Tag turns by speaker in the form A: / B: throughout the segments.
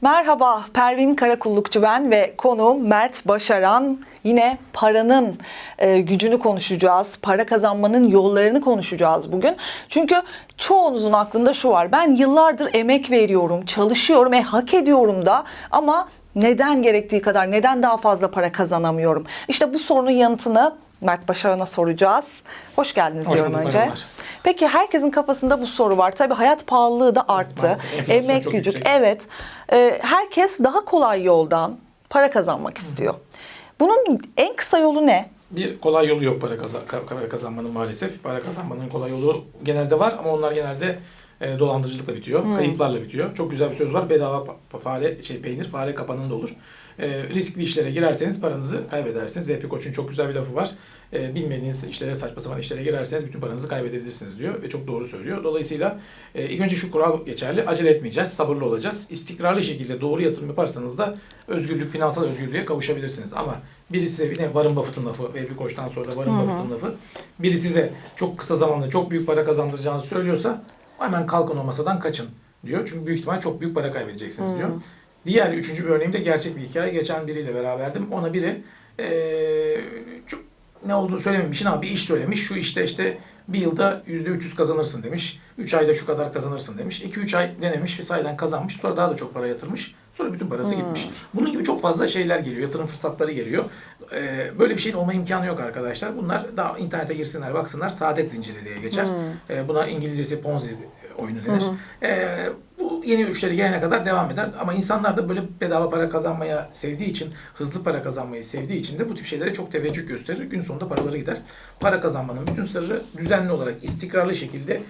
A: Merhaba, Pervin Karakullukçu ben ve konuğum Mert Başaran. Yine paranın e, gücünü konuşacağız, para kazanmanın yollarını konuşacağız bugün. Çünkü çoğunuzun aklında şu var, ben yıllardır emek veriyorum, çalışıyorum, e, hak ediyorum da ama neden gerektiği kadar, neden daha fazla para kazanamıyorum? İşte bu sorunun yanıtını Mert Başaran'a soracağız. Hoş geldiniz
B: Hoş
A: diyorum
B: bulduk,
A: önce.
B: merhabalar.
A: Peki herkesin kafasında bu soru var. Tabii hayat pahalılığı da arttı.
B: maalesef.
A: Emek gücü, evet. Ee, herkes daha kolay yoldan para kazanmak istiyor. Bunun en kısa yolu ne?
B: Bir kolay yolu yok para, kaza- ka- para kazanmanın maalesef. Para kazanmanın kolay yolu genelde var ama onlar genelde e, dolandırıcılıkla bitiyor. Kayıplarla bitiyor. Çok güzel bir söz var. Bedava fare şey peynir fare kapanında olur. E, riskli işlere girerseniz paranızı kaybedersiniz. VP Koç'un çok güzel bir lafı var. E, bilmediğiniz işlere saçma sapan işlere girerseniz bütün paranızı kaybedebilirsiniz diyor ve çok doğru söylüyor. Dolayısıyla e, ilk önce şu kural geçerli. Acele etmeyeceğiz. Sabırlı olacağız. İstikrarlı şekilde doğru yatırım yaparsanız da özgürlük, finansal özgürlüğe kavuşabilirsiniz. Ama birisi yine Warren Buffett'ın lafı, VP Koç'tan sonra Warren Buffett'ın lafı. Biri size çok kısa zamanda çok büyük para kazandıracağını söylüyorsa hemen kalkın o masadan kaçın diyor. Çünkü büyük ihtimal çok büyük para kaybedeceksiniz diyor. Diğer üçüncü bir örneğim de gerçek bir hikaye. Geçen biriyle beraberdim. Ona biri eee, çok ne olduğunu söylememiş ama bir iş söylemiş. Şu işte işte bir yılda %300 kazanırsın demiş. 3 ayda şu kadar kazanırsın demiş. 2-3 ay denemiş ve sahiden kazanmış. Sonra daha da çok para yatırmış. Sonra bütün parası gitmiş. Bunun gibi çok fazla şeyler geliyor. Yatırım fırsatları geliyor. Ee, böyle bir şeyin olma imkanı yok arkadaşlar. Bunlar daha internete girsinler, baksınlar. Saadet zinciri diye geçer. Ee, buna İngilizcesi Ponzi oyunu denir. Ee, bu yeni üçleri gelene kadar devam eder. Ama insanlar da böyle bedava para kazanmaya sevdiği için, hızlı para kazanmayı sevdiği için de bu tip şeylere çok teveccüh gösterir. Gün sonunda paraları gider. Para kazanmanın bütün sırrı düzenli olarak, istikrarlı şekilde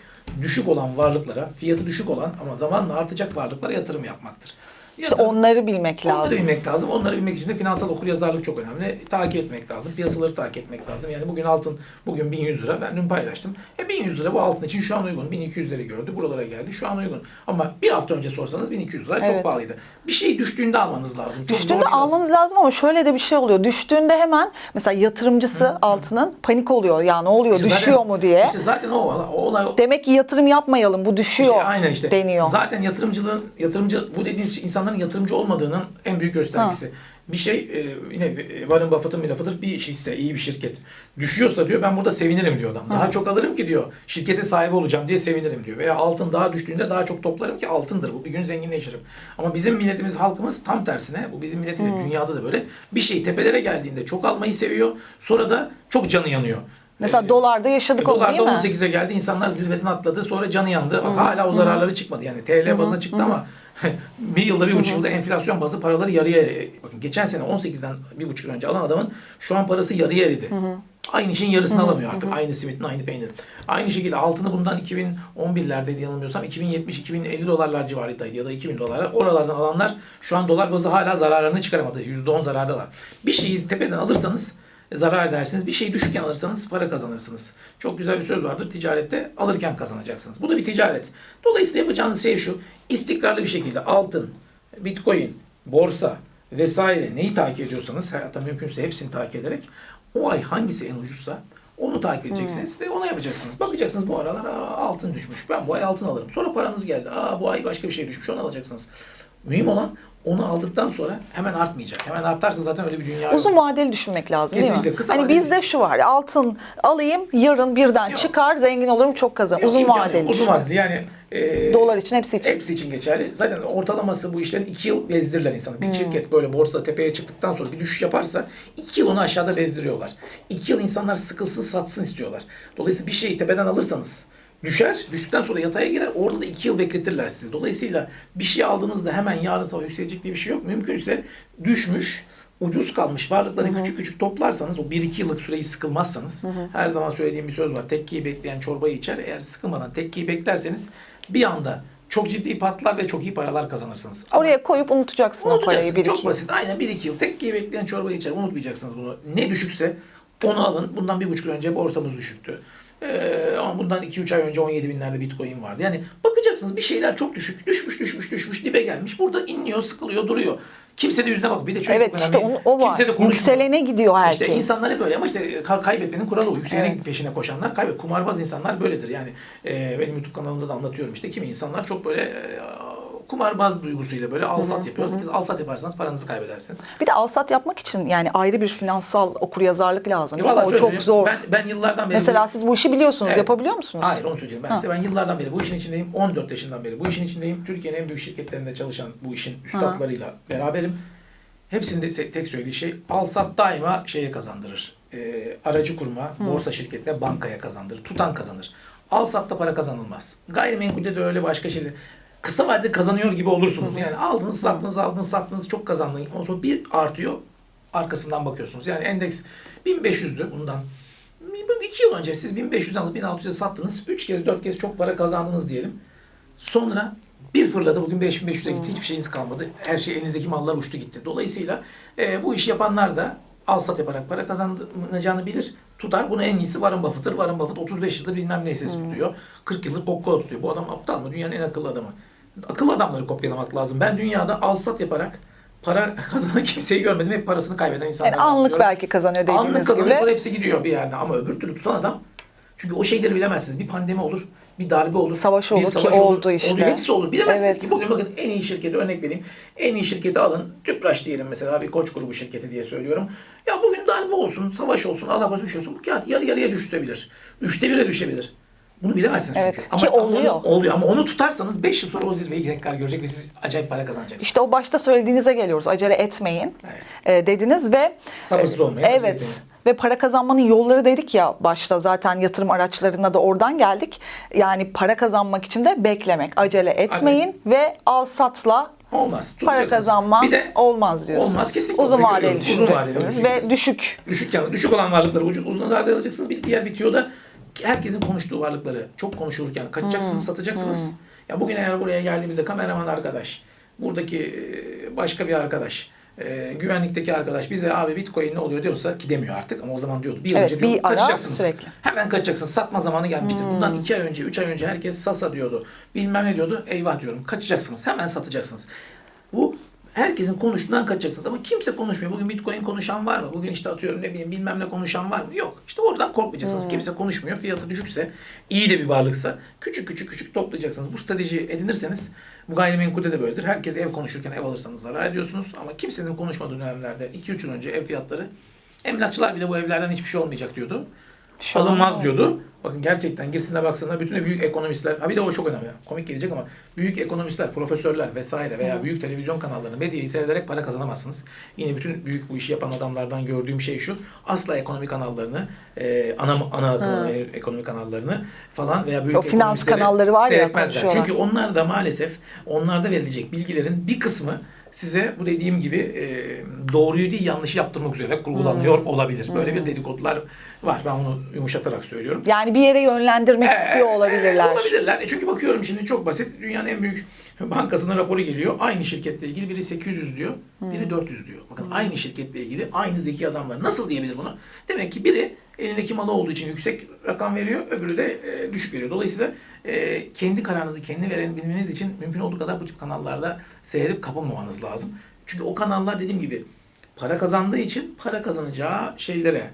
B: düşük olan varlıklara, fiyatı düşük olan ama zamanla artacak varlıklara yatırım yapmaktır.
A: İşte
B: Yatırım-
A: onları bilmek
B: Onları
A: lazım.
B: bilmek lazım. Onları bilmek için de finansal okuryazarlık çok önemli. Takip etmek lazım. Piyasaları takip etmek lazım. Yani bugün altın bugün 1100 lira. Ben dün paylaştım. E 1100 lira bu altın için şu an uygun. 1200 lira gördü. Buralara geldi. Şu an uygun. Ama bir hafta önce sorsanız 1200 lira
A: Evet.
B: çok pahalıydı. Bir şey düştüğünde almanız lazım. Çok
A: Düştüğünde almanız lazım ama şöyle de bir şey oluyor. Düştüğünde hemen mesela yatırımcısı altının panik oluyor. Ya ne oluyor?
B: İşte zaten-
A: düşüyor mu diye.
B: İşte zaten o, o olay
A: Demek ki yatırım yapmayalım. Bu düşüyor
B: İşte aynen işte.
A: deniyor.
B: Zaten yatırımcılığın yatırımcı bu dediğiniz insanların yatırımcı olmadığının en büyük göstergesi. Bir şey e, yine e, Warren Buffett'ın bir lafıdır. Bir hisse, iyi bir şirket düşüyorsa diyor ben burada sevinirim diyor adam. Daha çok alırım ki diyor. Şirketin sahibi olacağım diye sevinirim diyor. Veya altın daha düştüğünde daha çok toplarım ki altındır. Bu bir gün zenginleşirim. Ama bizim milletimiz, halkımız tam tersine. Bu bizim milletin de dünyada da böyle. Bir şey tepelere geldiğinde çok almayı seviyor. Sonra da çok canı yanıyor.
A: Mesela
B: E,
A: dolarda yaşadık onu
B: Dolar
A: değil mi?
B: 18'e geldi. insanlar zirveden atladı. Sonra canı yandı. Bak hala o zararları çıkmadı. Yani TL bazına çıktı ama bir yılda, bir buçuk yılda enflasyon bazı paraları yarıya bakın geçen sene 18'den bir buçuk yıl önce alan adamın şu an parası yarıya eridi. Aynı şeyin yarısını alamıyor artık. Aynı simitin, aynı peynirin. Aynı şekilde altını bundan 2011'lerdeydi yanılmıyorsam 2070-2050 dolarlar civarındaydı ya da 2000 dolara. Oralardan alanlar şu an dolar bazı hala zararlarını çıkaramadı. %10 zarardalar. Bir şeyi tepeden alırsanız zarar edersiniz. Bir şeyi düşükken alırsanız para kazanırsınız. Çok güzel bir söz vardır. Ticarette alırken kazanacaksınız. Bu da bir ticaret. Dolayısıyla yapacağınız şey şu. istikrarlı bir şekilde altın, bitcoin, borsa vesaire neyi takip ediyorsanız hayatta mümkünse hepsini takip ederek o ay hangisi en ucuzsa onu takip edeceksiniz ve ona yapacaksınız. Bakacaksınız bu aralar Aa, altın düşmüş. Ben bu ay altın alırım. Sonra paranız geldi. Aa bu ay başka bir şey düşmüş. Onu alacaksınız. Mühim olan onu aldıktan sonra hemen artmayacak. Hemen artarsa zaten öyle bir dünya yok.
A: Uzun vadeli düşünmek lazım değil
B: Kesinlikle.
A: mi?
B: Kısa
A: hani bizde şu var. Altın alayım, yarın birden
B: Yok.
A: çıkar, zengin olurum, çok kazanırım.
B: Yok,
A: Uzun
B: yok.
A: vadeli
B: Uzun vadeli yani e,
A: Dolar için hepsi için.
B: Hepsi için geçerli. Zaten ortalaması bu işlerin 2 yıl bezdirirler insanı. Bir
A: Hmm.
B: şirket böyle borsada tepeye çıktıktan sonra bir düşüş yaparsa 2 yıl onu aşağıda bezdiriyorlar. 2 yıl insanlar sıkılsın satsın istiyorlar. Dolayısıyla bir şeyi tepeden alırsanız düşer. Düştükten sonra yataya girer. Orada da 2 yıl bekletirler sizi. Dolayısıyla bir şey aldığınızda hemen yarın sabah yükselecek diye bir şey yok. Mümkünse düşmüş ucuz kalmış varlıkları küçük küçük toplarsanız o 1-2 yıllık süreyi sıkılmazsanız her zaman söylediğim bir söz var. Tekkeyi bekleyen çorbayı içer. Eğer sıkılmadan tekkeyi beklerseniz bir anda çok ciddi patlar ve çok iyi paralar kazanırsınız. Ama
A: Oraya koyup unutacaksın o parayı bir
B: Çok
A: iki yıl.
B: basit. Aynen 1-2 yıl. Tekkeyi bekleyen çorbayı içer. Unutmayacaksınız bunu. Ne düşükse onu alın. Bundan bir buçuk yıl önce borsamız düşüktü. Ee, ama bundan 2-3 ay önce 17 binlerde bitcoin vardı. Yani bakacaksınız bir şeyler çok düşük. Düşmüş düşmüş düşmüş dibe gelmiş. Burada inliyor sıkılıyor duruyor. Kimse de yüzüne bak. Bir de şöyle
A: Evet
B: çok
A: işte onu, o var.
B: Kimse de konuşmuyor.
A: Yükselene gidiyor herkes.
B: İşte insanlar hep öyle ama işte ka- kaybetmenin kuralı o. Yükselene
A: Evet.
B: peşine koşanlar kaybet. Kumarbaz insanlar böyledir. Yani e, benim YouTube kanalımda da anlatıyorum işte kimi insanlar çok böyle e, kumarbaz duygusuyla böyle alsat yapıyoruz. Siz alsat yaparsanız paranızı kaybedersiniz.
A: Bir de alsat yapmak için yani ayrı bir finansal okuryazarlık lazım
B: Ya
A: değil mi? O çok zor.
B: Ben, ben yıllardan beri
A: Mesela
B: bu-
A: siz bu işi biliyorsunuz,
B: Evet.
A: yapabiliyor musunuz?
B: Hayır onu söyleyeyim. Ben
A: Ha.
B: size ben yıllardan beri bu işin içindeyim. 14 yaşından beri bu işin içindeyim. Türkiye'nin en büyük şirketlerinde çalışan bu işin üstadlarıyla beraberim. Hepsinde tek söylediği şey alsat daima şeye kazandırır. Ee, aracı kurma, borsa şirketine, bankaya kazandırır. Tutan kazanır. Alsatta para kazanılmaz. Gayrimenkulde de öyle başka şeyler. Kısa vadede kazanıyor gibi olursunuz. Yani aldınız, sattınız, aldınız, sattınız çok kazandınız. Ondan sonra bir artıyor. Arkasından bakıyorsunuz. Yani endeks 1500'dü bundan. Bir- iki yıl önce siz 1500'den alıp 1600'e sattınız. 3 kez 4 kez çok para kazandınız diyelim. Sonra bir fırladı bugün 5500'e gitti. Hiçbir şeyiniz kalmadı. Her şey elinizdeki mallar uçtu gitti. Dolayısıyla e, bu işi yapanlar da al sat yaparak para kazanacağını bilir. Tutar. Bunu en iyisi Warren Buffett'tır. Warren Buffett 35 yıldır bilmem ne hissesi tutuyor. 40 yıldır Coca-Cola tutuyor. Bu adam aptal mı? Dünyanın en akıllı adamı. Akıllı adamları kopyalamak lazım. Ben dünyada al sat yaparak para kazanan kimseyi görmedim. Hep parasını kaybeden insanlar.
A: Yani anlık belki kazanıyor dediğiniz
B: Anlık kazanıyor
A: gibi.
B: sonra hepsi gidiyor bir yerde. Ama öbür türlü tutan adam çünkü o şeyleri bilemezsiniz. Bir pandemi olur, bir darbe olur.
A: Savaş
B: bir
A: olur ki oldu işte.
B: Oluyor, hepsi olur. Bilemezsiniz
A: Evet.
B: ki bugün bakın en iyi şirketi örnek vereyim. En iyi şirketi alın. Tüpraş diyelim mesela bir koç grubu şirketi diye söylüyorum. Ya bugün darbe olsun, savaş olsun, Allah korusun bir şey olsun. Bu kağıt yarı yarıya düşebilir. Üçte bire düşebilir. Bunu bilemezsiniz çünkü.
A: Evet, ki oluyor.
B: onu- oluyor ama onu tutarsanız 5 yıl sonra o zirveyi tekrar görecek ve siz acayip para kazanacaksınız.
A: İşte o başta söylediğinize geliyoruz. Acele etmeyin
B: Evet.
A: e, dediniz ve
B: Sabırsız olmayın, acele etmeyin.
A: Ve para kazanmanın yolları dedik ya başta zaten yatırım araçlarına da oradan geldik. Yani para kazanmak için de beklemek, acele etmeyin ve al satla
B: Olmaz.
A: para kazanman
B: Bir de
A: olmaz diyorsunuz.
B: Olmaz kesinlikle.
A: Uzun vadeli
B: vadeli
A: düşüneceksiniz ve düşük.
B: Düşük yani düşük olan varlıkları ucuz uzun vadede alacaksınız. Bir diğer bitiyor da herkesin konuştuğu varlıkları çok konuşulurken kaçacaksınız, satacaksınız. Ya bugün eğer buraya geldiğimizde kameraman arkadaş, buradaki e, başka bir arkadaş, e, güvenlikteki arkadaş bize abi Bitcoin ne oluyor diyorsa ki demiyor artık ama o zaman diyordu. Bir yıl
A: Evet,
B: önce
A: bir
B: diyordu,
A: ara
B: kaçacaksınız.
A: sürekli.
B: Hemen kaçacaksınız. Satma zamanı gelmiştir. Bundan iki ay önce, üç ay önce herkes sasa diyordu. Bilmem ne diyordu. Eyvah diyorum. Kaçacaksınız. Hemen satacaksınız. Bu herkesin konuştuğundan kaçacaksınız. Ama kimse konuşmuyor. Bugün Bitcoin konuşan var mı? Bugün işte atıyorum ne bileyim bilmem ne konuşan var mı? Yok. İşte oradan korkmayacaksınız. Kimse konuşmuyor. Fiyatı düşükse, iyi de bir varlıksa küçük küçük küçük toplayacaksınız. Bu strateji edinirseniz bu gayrimenkulde de böyledir. Herkes ev konuşurken ev alırsanız zarar ediyorsunuz. Ama kimsenin konuşmadığı dönemlerde 2-3 yıl önce ev fiyatları emlakçılar bile bu evlerden hiçbir şey olmayacak diyordu. Alınmaz diyordu. Bakın gerçekten girsinler baksana bütün büyük ekonomistler, ha bir de o çok önemli. Komik gelecek ama büyük ekonomistler, profesörler vesaire veya büyük televizyon kanallarını, medyayı seyrederek para kazanamazsınız. Yine bütün büyük bu işi yapan adamlardan gördüğüm şey şu. Asla ekonomi kanallarını, e, ana ana e, ekonomi kanallarını falan veya büyük
A: O finans kanalları var ya.
B: Çünkü onlar da maalesef onlarda verilecek bilgilerin bir kısmı size bu dediğim gibi e, doğruyu değil yanlışı yaptırmak üzere kurgulanıyor olabilir. Böyle bir dedikodular var. Ben bunu yumuşatarak söylüyorum.
A: Yani bir yere yönlendirmek istiyor
B: Ee,
A: olabilirler.
B: Olabilirler. E çünkü bakıyorum şimdi çok basit. Dünyanın en büyük bankasının raporu geliyor. Aynı şirketle ilgili biri 800 diyor, biri 400 diyor. Bakın aynı şirketle ilgili aynı zeki adamlar nasıl diyebilir bunu? Demek ki biri elindeki malı olduğu için yüksek rakam veriyor, öbürü de e, düşük veriyor. Dolayısıyla e, kendi kararınızı kendi verebilmeniz için mümkün olduğu kadar bu tip kanallarda seyredip kapılmamanız lazım. Çünkü o kanallar dediğim gibi para kazandığı için para kazanacağı şeylere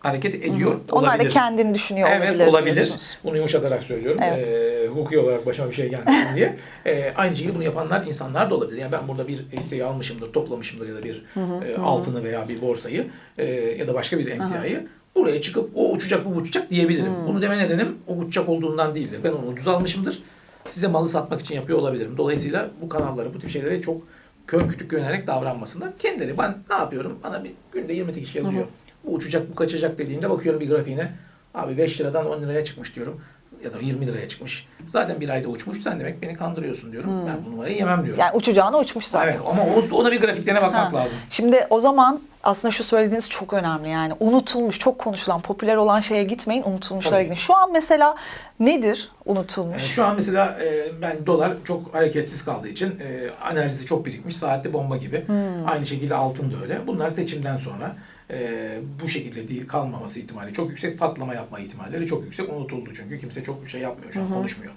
B: hareket ediyor.
A: Onlar da kendini düşünüyor
B: Evet
A: olabilir.
B: olabilir.
A: diyorsunuz.
B: Bunu yumuşatarak söylüyorum.
A: Evet.
B: Ee, hukuki olarak başıma bir şey gelmesin diye. Ee, aynı şekilde bunu yapanlar insanlar da olabilir. Yani ben burada bir hisseyi almışımdır, toplamışımdır ya da bir e, altını veya bir borsayı e, ya da başka bir emtiayı. Buraya çıkıp o uçacak bu uçacak diyebilirim. Bunu deme nedenim o uçacak olduğundan değildir. Ben onu ucuz almışımdır. Size malı satmak için yapıyor olabilirim. Dolayısıyla bu kanalları, bu tip şeylere çok kör kütük güvenerek davranmasınlar. Kendileri ben ne yapıyorum? Bana bir günde 20 kişi yazıyor. Bu uçacak, bu kaçacak dediğinde bakıyorum bir grafiğine. Abi 5 liradan 10 liraya çıkmış diyorum. Ya da 20 liraya çıkmış. Zaten bir ayda uçmuş. Sen demek beni kandırıyorsun diyorum. Ben bu numarayı yemem diyorum.
A: Yani uçacağına uçmuş zaten.
B: evet ama ona bir grafiklerine bakmak
A: Ha.
B: lazım.
A: Şimdi o zaman aslında şu söylediğiniz çok önemli yani unutulmuş, çok konuşulan, popüler olan şeye gitmeyin, unutulmuşlara
B: Tabii.
A: gidin. Şu an mesela nedir unutulmuş?
B: şu an mesela e, ben dolar çok hareketsiz kaldığı için e, enerjisi çok birikmiş. Saatli bomba gibi. Aynı şekilde altın da öyle. Bunlar seçimden sonra e, bu şekilde değil kalmaması ihtimali çok yüksek. Patlama yapma ihtimalleri çok yüksek. Unutuldu çünkü kimse çok bir şey yapmıyor şu an konuşmuyor.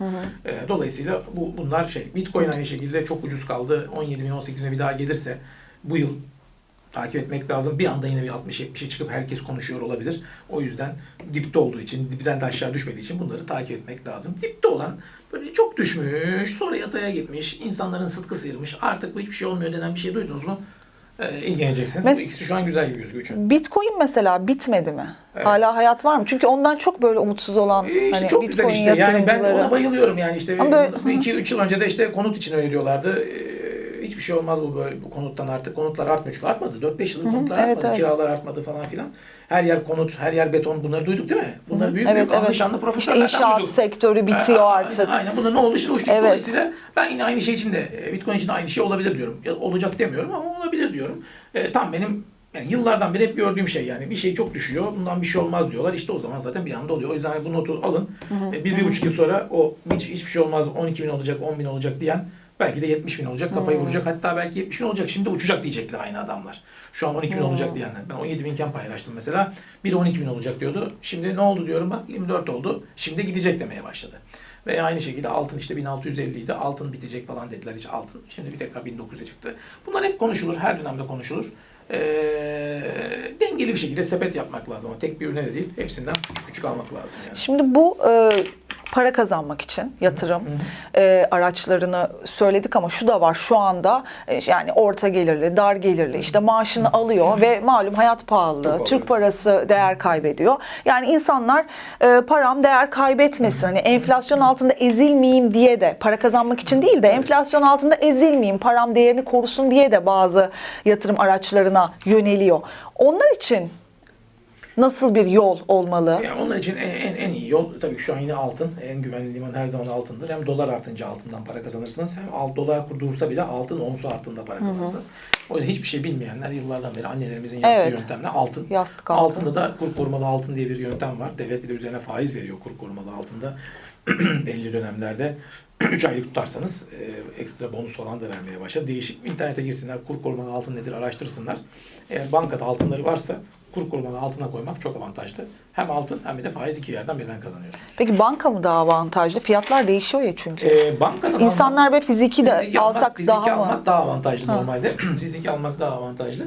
B: E, dolayısıyla bu bunlar şey. Bitcoin aynı şekilde çok ucuz kaldı. 17 bin 18 bin bir daha gelirse bu yıl takip etmek lazım. Bir anda yine bir 60-70'e çıkıp herkes konuşuyor olabilir. O yüzden dipte olduğu için, dipten de aşağı düşmediği için bunları takip etmek lazım. Dipte olan böyle çok düşmüş, sonra yataya gitmiş, insanların sıtkı sıyırmış, artık bu hiçbir şey olmuyor denen bir şey duydunuz mu? Ee, ilgileneceksiniz.
A: Mes-
B: bu ikisi şu an güzel gibi gözüküyor çünkü.
A: Bitcoin mesela bitmedi mi?
B: Evet.
A: Hala hayat var mı? Çünkü ondan çok böyle umutsuz olan
B: Ee, işte
A: hani
B: çok güzel
A: Bitcoin
B: işte. Yani ben ona bayılıyorum yani işte
A: Ama böyle-
B: 2-3 yıl önce de işte konut için öyle diyorlardı. Ee, hiçbir şey olmaz bu böyle bu konuttan artık. Konutlar artmıyor çünkü artmadı. 4-5 yıldır konutlar
A: evet,
B: artmadı.
A: evet.
B: Kiralar artmadı falan filan. Her yer konut, her yer beton. Bunları duyduk değil mi? Bunları büyük
A: Evet
B: büyük
A: evet.
B: şanlı
A: İşte
B: profesörlerden
A: inşaat
B: duyduk.
A: sektörü bitiyor
B: Ee,
A: artık.
B: Aynen, aynen. Buna ne oldu işte uçtuk.
A: Evet.
B: Dolayısıyla ben yine aynı şey için de e, Bitcoin için de aynı şey olabilir diyorum. Ya, olacak demiyorum ama olabilir diyorum. E, tam benim yani yıllardan beri hep gördüğüm şey yani bir şey çok düşüyor bundan bir şey olmaz diyorlar işte o zaman zaten bir anda oluyor. O yüzden hani bu notu alın. E, bir, bir buçuk yıl sonra o hiç, hiçbir şey olmaz 12 bin olacak 10 bin olacak diyen belki de 70 bin olacak kafayı vuracak hatta belki 70 bin olacak şimdi uçacak diyecekler aynı adamlar. Şu an 12 bin olacak diyenler. Ben 17 binken paylaştım mesela. Biri 12 bin olacak diyordu. Şimdi ne oldu diyorum bak 24 oldu. Şimdi gidecek demeye başladı. Ve aynı şekilde altın işte 1650 idi. Altın bitecek falan dediler hiç altın. Şimdi bir tekrar 1900'e çıktı. Bunlar hep konuşulur. Her dönemde konuşulur. Ee, dengeli bir şekilde sepet yapmak lazım. Ama tek bir ürüne de değil. Hepsinden küçük küçük almak lazım yani.
A: Şimdi bu e, para kazanmak için yatırım e, araçlarını söyledik ama şu da var şu anda e, yani orta gelirli, dar gelirli işte maaşını alıyor ve malum hayat pahalı,
B: Çok
A: Türk parası değer kaybediyor. Yani insanlar e, param değer kaybetmesin, hani enflasyon altında ezilmeyeyim diye de para kazanmak için değil de enflasyon altında ezilmeyeyim, param değerini korusun diye de bazı yatırım araçlarına yöneliyor. Onlar için nasıl bir yol olmalı?
B: Yani onlar için en, en, en iyi yol tabii şu an yine altın. En güvenli liman her zaman altındır. Hem dolar artınca altından para kazanırsınız. Hem alt dolar kur dursa bile altın onsu arttığında para kazanırsınız. O yüzden hiçbir şey bilmeyenler yıllardan beri annelerimizin yaptığı
A: Evet.
B: yöntemle altın.
A: Yastık altın.
B: Altında da kur korumalı altın diye bir yöntem var. Devlet bir de üzerine faiz veriyor kur korumalı altında. belli dönemlerde 3 aylık tutarsanız e, ekstra bonus falan da vermeye başlar. Değişik internete girsinler, kur korumalı altın nedir araştırsınlar. Eğer bankada altınları varsa kur korumalı altına koymak çok avantajlı. Hem altın hem de faiz iki yerden birden kazanıyorsunuz.
A: Peki banka mı daha avantajlı? Fiyatlar değişiyor ya çünkü.
B: Ee, bankadan
A: İnsanlar ve fiziki de
B: Fiziki almak-
A: alsak
B: fiziki
A: daha mı?
B: almak daha avantajlı normalde. fiziki almak daha avantajlı.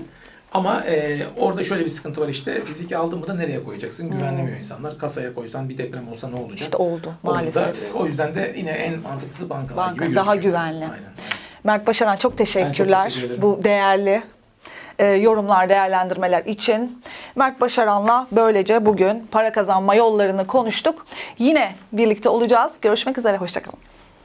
B: Ama e, orada şöyle bir sıkıntı var işte. Fiziki aldın mı da nereye koyacaksın? Güvenlemiyor insanlar. Kasaya koysan bir deprem olsa ne olacak?
A: Hmm. İşte oldu
B: Orada
A: maalesef.
B: da, e, o yüzden de yine en mantıklısı bankalar
A: Banka
B: gibi
A: daha
B: gözüküyor.
A: güvenli.
B: Aynen.
A: Mert Başaran çok teşekkürler
B: teşekkür ederim.
A: bu değerli e, yorumlar, değerlendirmeler için. Mert Başaran'la böylece bugün para kazanma yollarını konuştuk. Yine birlikte olacağız. Görüşmek üzere, hoşçakalın.